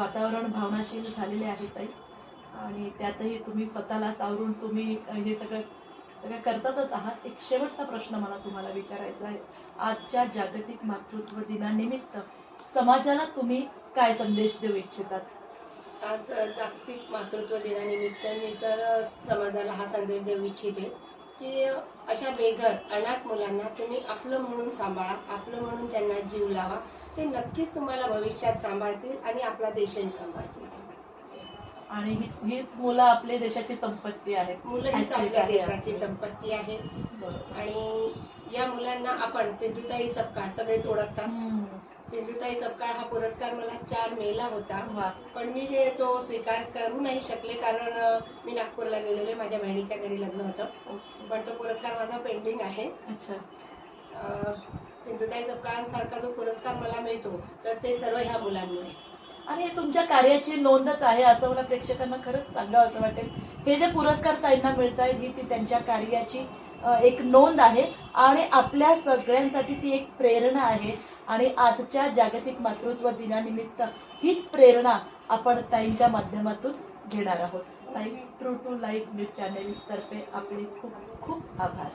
वातावरण भावनाशील झालेले आहे ताई. आणि त्यातही तुम्ही स्वतःला सावरून तुम्ही हे सगळं सगळं करतातच आहात. एक शेवटचा प्रश्न मला तुम्हाला विचारायचा आहे. आजच्या जागतिक मातृत्व दिनानिमित्त समाजाला तुम्ही काय संदेश देऊ इच्छितात? आज जागतिक मातृत्व दिनानिमित्त मी तर समाजाला हा संदेश देऊ इच्छिते. की अशा बेघर अनाथ मुलांना तुम्ही आपलं म्हणून सांभाळा आपलं म्हणून त्यांना जीव लावा. ते नक्कीच तुम्हाला भविष्यात सांभाळतील आणि आपला देशही सांभाळतील. आणि हीच मुलं आपल्या देशाची संपत्ती आहेत मुलं हीच आपल्या देशाची. संपत्ती आहे. आणि या मुलांना आपण सिंधुताई सपकाळ सगळेच ओळखतात हम्म. सिंधुताई सपकाळ हा पुरस्कार मला चार मेला होता. पण मी हे तो स्वीकार करू नाही शकले कारण मी नागपूरला गेलेले माझ्या बहिणीच्या घरी लग्न होतं. पण तो पुरस्कार माझा पेंडिंग आहे अच्छा सिंधुताई सपकाळांसारखा जो पुरस्कार मला मिळतो तर ते सर्व ह्या मुलांमुळे आणि हे तुमच्या कार्याची नोंदच आहे असं मला प्रेक्षकांना खरंच सांगावं असं वाटेल. हे जे पुरस्कार ताईंना मिळत आहेत ही ती त्यांच्या कार्याची एक नोंद आहे. आणि आपल्या सगळ्यांसाठी ती एक प्रेरणा आहे. आणि आजच्या जागतिक मातृत्व दिनानिमित्त हीच प्रेरणा आपण ताईंच्या माध्यमातून घेणार आहोत. ताई true to life news channel तर्फे आपले खूप खूप आभार.